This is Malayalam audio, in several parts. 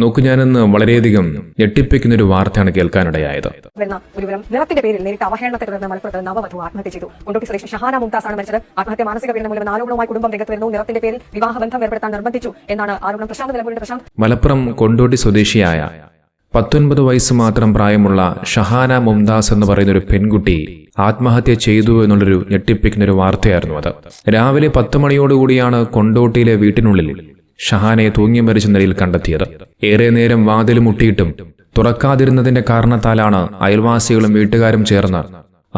നോക്കു ഞാനിന്ന് വളരെയധികം ഞെട്ടിപ്പിക്കുന്ന ഒരു വാർത്തയാണ് കേൾക്കാനിടയായത്. നിറത്തിന്റെ പേരിൽ നേരിട്ട് അവഹേളനത്തെ തുടർന്ന് മലപ്പുറത്ത് നവവധു ആത്മഹത്യ ചെയ്തു. കൊണ്ടോട്ടി സ്വദേശി ഷഹാന മുംതാസ് ആണ് മരിച്ചത്. ആത്മഹത്യ മാനസിക പീഡനം മൂലം ആരോപണവുമായി കുടുംബം രംഗത്ത് വരുന്നു. നിറത്തിന്റെ പേരിൽ വിവാഹബന്ധം ഏർപ്പെടുത്താൻ നിർബന്ധിച്ചു എന്നാണ് ആരോപണം. പ്രശാന്ത് നിലമ്പൂരിന്റെ പ്രശാന്ത്. മലപ്പുറം കൊണ്ടോട്ടി സ്വദേശിയായ പത്തൊൻപത് വയസ്സ് മാത്രം പ്രായമുള്ള ഷഹാന മുംതാസ് എന്ന് പറയുന്ന ഒരു പെൺകുട്ടി ആത്മഹത്യ ചെയ്തു എന്നുള്ളൊരു ഞെട്ടിപ്പിക്കുന്ന ഒരു വാർത്തയായിരുന്നു അത്. രാവിലെ പത്ത് മണിയോടുകൂടിയാണ് കൊണ്ടോട്ടിയിലെ വീട്ടിനുള്ളിൽ ഷഹാനയെ തൂങ്ങി മരിച്ച നിലയിൽ കണ്ടെത്തിയത്. ഏറെ നേരം വാതിൽ മുട്ടിയിട്ടും തുറക്കാതിരുന്നതിന്റെ കാരണത്താലാണ് അയൽവാസികളും വീട്ടുകാരും ചേർന്ന്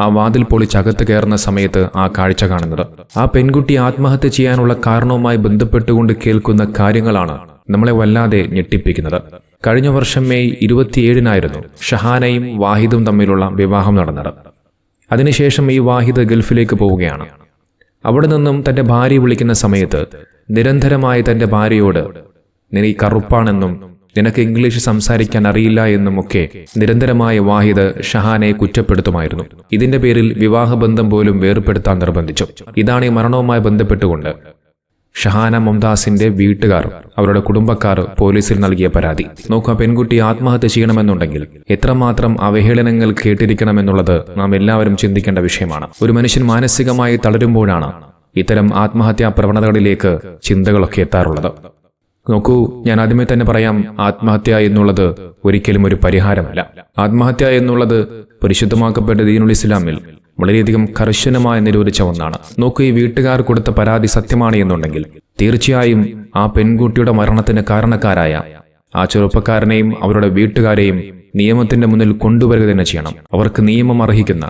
ആ വാതിൽ പൊളിച്ചകത്ത് കയറുന്ന സമയത്ത് ആ കാഴ്ച കാണുന്നത്. ആ പെൺകുട്ടി ആത്മഹത്യ ചെയ്യാനുള്ള കാരണവുമായി ബന്ധപ്പെട്ടുകൊണ്ട് കേൾക്കുന്ന കാര്യങ്ങളാണ് നമ്മളെ വല്ലാതെ ഞെട്ടിപ്പിക്കുന്നത്. കഴിഞ്ഞ വർഷം മെയ് ഇരുപത്തിയേഴിനായിരുന്നു ഷഹാനയും വാഹിദും തമ്മിലുള്ള വിവാഹം നടന്നത്. അതിനുശേഷം ഈ വാഹിദ് ഗൾഫിലേക്ക് പോവുകയാണ്. അവിടെ നിന്നും തന്റെ ഭാര്യ വിളിക്കുന്ന സമയത്ത് നിരന്തരമായി തന്റെ ഭാര്യയോട് നീ കറുപ്പാണെന്നും നിനക്ക് ഇംഗ്ലീഷ് സംസാരിക്കാൻ അറിയില്ല എന്നുമൊക്കെ നിരന്തരമായ വാഹിദ് ഷഹാനെ കുറ്റപ്പെടുത്തുമായിരുന്നു. ഇതിന്റെ പേരിൽ വിവാഹബന്ധം പോലും വേർപ്പെടുത്താൻ നിർബന്ധിച്ചു. ഇതാണ് ഈ മരണവുമായി ബന്ധപ്പെട്ടുകൊണ്ട് ഷഹാന മുംതാസിന്റെ വീട്ടുകാർ അവരുടെ കുടുംബക്കാർ പോലീസിൽ നൽകിയ പരാതി. നോക്കുക പെൺകുട്ടി ആത്മഹത്യ ചെയ്യണമെന്നുണ്ടെങ്കിൽ എത്രമാത്രം അവഹേളനങ്ങൾ കേട്ടിരിക്കണമെന്നുള്ളത് നാം എല്ലാവരും ചിന്തിക്കേണ്ട വിഷയമാണ്. ഒരു മനുഷ്യൻ മാനസികമായി തളരുമ്പോഴാണ് ഇത്തരം ആത്മഹത്യാ പ്രവണതകളിലേക്ക് ചിന്തകളൊക്കെ എത്താറുള്ളത്. നോക്കൂ ഞാൻ ആദ്യമേ തന്നെ പറയാം ആത്മഹത്യ എന്നുള്ളത് ഒരിക്കലും ഒരു പരിഹാരമല്ല. ആത്മഹത്യ എന്നുള്ളത് പരിശുദ്ധമാക്കപ്പെട്ട ദീനുൽ ഇസ്ലാമിൽ വളരെയധികം കർശനമായി നിരോധിച്ച ഒന്നാണ്. നോക്കൂ ഈ വീട്ടുകാർ കൊടുത്ത പരാതി സത്യമാണ് എന്നുണ്ടെങ്കിൽ തീർച്ചയായും ആ പെൺകുട്ടിയുടെ മരണത്തിന് കാരണക്കാരായ ആ ചെറുപ്പക്കാരനെയും അവരുടെ വീട്ടുകാരെയും നിയമത്തിന്റെ മുന്നിൽ കൊണ്ടുവരിക തന്നെ ചെയ്യണം. അവർക്ക് നിയമം അർഹിക്കുന്ന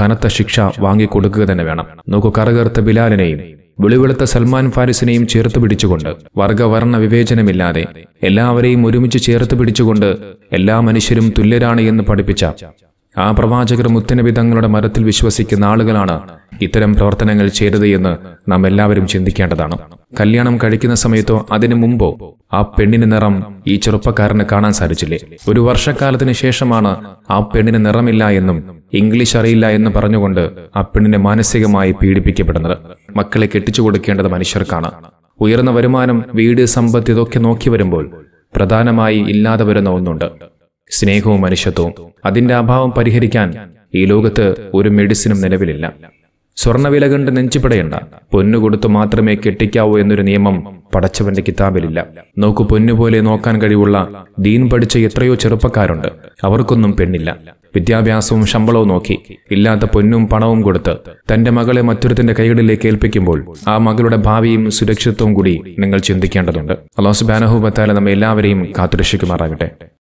കനത്ത ശിക്ഷ വാങ്ങിക്കൊടുക്കുക തന്നെ വേണം. നോക്കൂ കറകറുത്ത ബിലാലിനെയും വെളിവെളുത്ത സൽമാൻ ഫാരിസിനെയും ചേർത്ത് പിടിച്ചുകൊണ്ട് വർഗവർണ വിവേചനമില്ലാതെ എല്ലാവരെയും ഒരുമിച്ച് ചേർത്ത് പിടിച്ചുകൊണ്ട് എല്ലാ മനുഷ്യരും തുല്യരാണ് എന്ന് പഠിപ്പിച്ച ആ പ്രവാചകർ മുത്തനബി തങ്ങളുടെ മരത്തിൽ വിശ്വസിക്കുന്ന ആളുകളാണ് ഇത്തരം പ്രവർത്തനങ്ങൾ ചെയ്തത് എന്ന് നാം എല്ലാവരും ചിന്തിക്കേണ്ടതാണ്. കല്യാണം കഴിക്കുന്ന സമയത്തോ അതിനു മുമ്പോ ആ പെണ്ണിന് നിറം ഈ ചെറുപ്പക്കാരന് കാണാൻ സാധിച്ചില്ലേ? ഒരു വർഷക്കാലത്തിന് ശേഷമാണ് ആ പെണ്ണിന് നിറമില്ല എന്നും ഇംഗ്ലീഷ് അറിയില്ല എന്ന് പറഞ്ഞുകൊണ്ട് ആ പെണ്ണിനെ മാനസികമായി പീഡിപ്പിക്കപ്പെടുന്നത്. മക്കളെ കെട്ടിച്ചു കൊടുക്കേണ്ടത് മനുഷ്യർക്കാണ്. ഉയർന്ന വരുമാനം വീട് സമ്പത്ത് ഇതൊക്കെ നോക്കി വരുമ്പോൾ പ്രധാനമായി ഇല്ലാതെ വരുന്ന ഒന്നുണ്ട്. സ്നേഹവും മനുഷ്യത്വവും. അതിന്റെ അഭാവം പരിഹരിക്കാൻ ഈ ലോകത്ത് ഒരു മെഡിസിനും നിലവിലില്ല. സ്വർണവില കണ്ട് നെഞ്ചിപ്പടയണ്ട. പൊന്നു കൊടുത്തു മാത്രമേ കെട്ടിക്കാവൂ എന്നൊരു നിയമം പടച്ചവന്റെ കിതാബിലില്ല. നോക്കു പൊന്നുപോലെ നോക്കാൻ കഴിവുള്ള ദീൻ പഠിച്ച എത്രയോ ചെറുപ്പക്കാരുണ്ട്. അവർക്കൊന്നും പെണ്ണില്ല. വിദ്യാഭ്യാസവും ശമ്പളവും നോക്കി ഇല്ലാത്ത പൊന്നും പണവും കൊടുത്ത് തന്റെ മകളെ മറ്റൊരുത്തിന്റെ കൈകളിലേക്ക് ഏൽപ്പിക്കുമ്പോൾ ആ മകളുടെ ഭാവിയും സുരക്ഷിതത്വവും കൂടി നിങ്ങൾ ചിന്തിക്കേണ്ടതുണ്ട്. അള്ളാഹു സുബാനഹുബത്താല നമ്മെ എല്ലാവരെയും കാത്തുരക്ഷിക്കുമാറാകട്ടെ.